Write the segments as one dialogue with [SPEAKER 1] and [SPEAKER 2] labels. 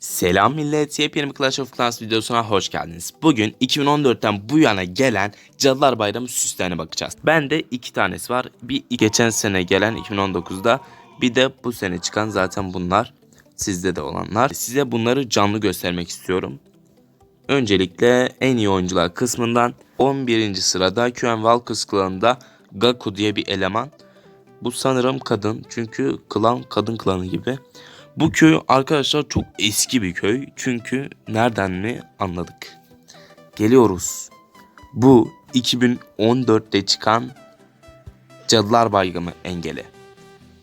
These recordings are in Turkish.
[SPEAKER 1] Selam millet, yepyeni bir Clash of Clans videosuna hoş geldiniz. Bugün 2014'ten bu yana gelen Cadılar Bayramı süslerine bakacağız. Bende iki tanesi var. Bir geçen sene gelen 2019'da, bir de bu sene çıkan zaten bunlar. Sizde de olanlar. Size bunları canlı göstermek istiyorum. Öncelikle en iyi oyuncular kısmından 11. sırada QM Valkys klanında Gaku diye bir eleman. Bu sanırım kadın çünkü klan kadın klanı gibi. Bu köy arkadaşlar çok eski bir köy. Çünkü nereden mi anladık. Geliyoruz. Bu 2014'te çıkan Cadılar Bayramı engeli.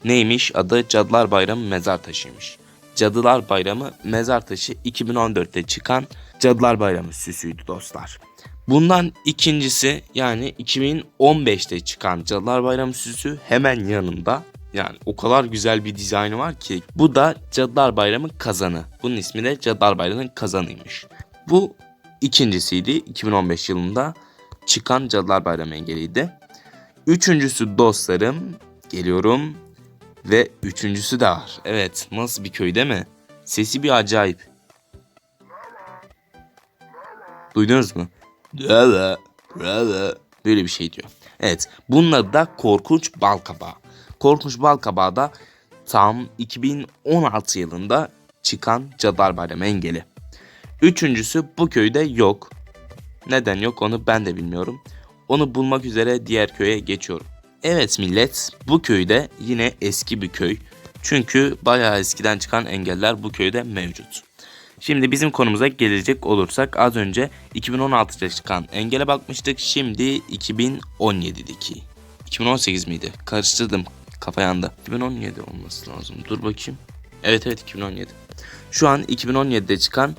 [SPEAKER 1] Neymiş? Adı Cadılar Bayramı mezar taşıymış. Cadılar Bayramı mezar taşı 2014'te çıkan Cadılar Bayramı süsüydü dostlar. Bundan ikincisi yani 2015'te çıkan Cadılar Bayramı süsü hemen yanında. Yani o kadar güzel bir dizaynı var ki. Bu da Cadılar Bayramı kazanı. Bunun ismi de Cadılar Bayramı'nın kazanıymış. Bu ikincisiydi 2015 yılında çıkan Cadılar Bayramı engeliydi. Üçüncüsü dostlarım geliyorum ve üçüncüsü de var. Evet nasıl bir köy değil mi? Sesi bir acayip. Duydunuz mu? Böyle bir şey diyor. Evet bunun adı da Korkunç Balkabağı. Korkunç Balkabağı da tam 2016 yılında çıkan Cadılar Bayramı engeli. Üçüncüsü bu köyde yok. Neden yok onu ben de bilmiyorum. Onu bulmak üzere diğer köye geçiyorum. Evet millet bu köyde yine eski bir köy. Çünkü bayağı eskiden çıkan engeller bu köyde mevcut. Şimdi bizim konumuza gelecek olursak az önce 2016'da çıkan engele bakmıştık. Şimdi 2017'deki. 2018 miydi? Karıştırdım. Kafa yandı. 2017 olması lazım. Dur bakayım. Evet evet 2017. Şu an 2017'de çıkan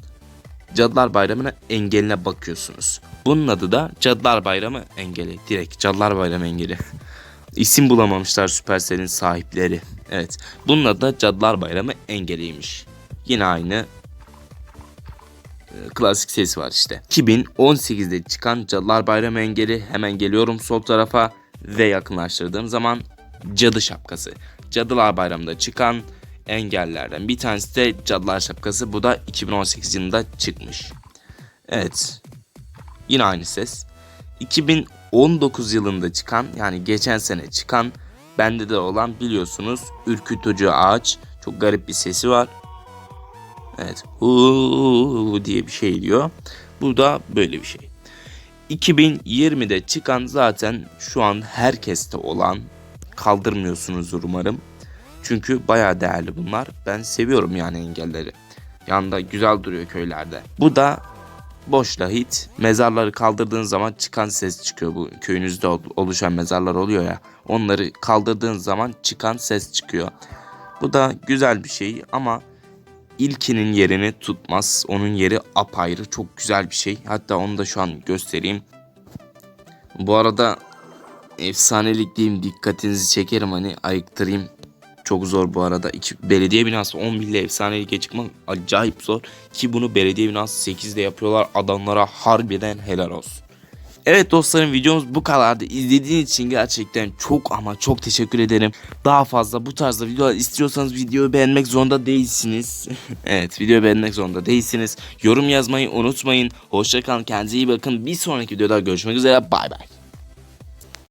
[SPEAKER 1] Cadılar Bayramı'na engeline bakıyorsunuz. Bunun adı da Cadılar Bayramı engeli. Direkt Cadılar Bayramı engeli. İsim bulamamışlar Supercell'in sahipleri. Evet. Bunun adı da Cadılar Bayramı engeliymiş. Yine aynı e, klasik sesi var işte. 2018'de çıkan Cadılar Bayramı engeli hemen geliyorum sol tarafa ve yakınlaştırdığım zaman cadı şapkası. Cadılar Bayramı'nda çıkan engellerden bir tanesi de Cadılar Şapkası. Bu da 2018 yılında çıkmış. Evet. Yine aynı ses. 2019 yılında çıkan yani geçen sene çıkan bende de olan biliyorsunuz ürkütücü ağaç. Çok garip bir sesi var. Evet. Huu diye bir şey diyor. Bu da böyle bir şey. 2020'de çıkan zaten şu an herkeste olan kaldırmıyorsunuzdur umarım. Çünkü bayağı değerli bunlar. Ben seviyorum yani engelleri. Yanında güzel duruyor köylerde. Bu da boş lahit. Mezarları kaldırdığın zaman çıkan ses çıkıyor. Bu köyünüzde ol- oluşan mezarlar oluyor ya. Onları kaldırdığın zaman çıkan ses çıkıyor. Bu da güzel bir şey ama ilkinin yerini tutmaz. Onun yeri apayrı. Çok güzel bir şey. Hatta onu da şu an göstereyim. Bu arada efsanelik diyeyim dikkatinizi çekerim hani ayıktırayım. Çok zor bu arada. İki, belediye binası 10 bille efsaneliğe çıkmak acayip zor. Ki bunu belediye binası 8'de yapıyorlar. Adamlara harbiden helal olsun. Evet dostlarım videomuz bu kadardı. İzlediğiniz için gerçekten çok ama çok teşekkür ederim. Daha fazla bu tarzda videolar istiyorsanız videoyu beğenmek zorunda değilsiniz. evet videoyu beğenmek zorunda değilsiniz. Yorum yazmayı unutmayın. Hoşçakalın kendinize iyi bakın. Bir sonraki videoda görüşmek üzere bay bay.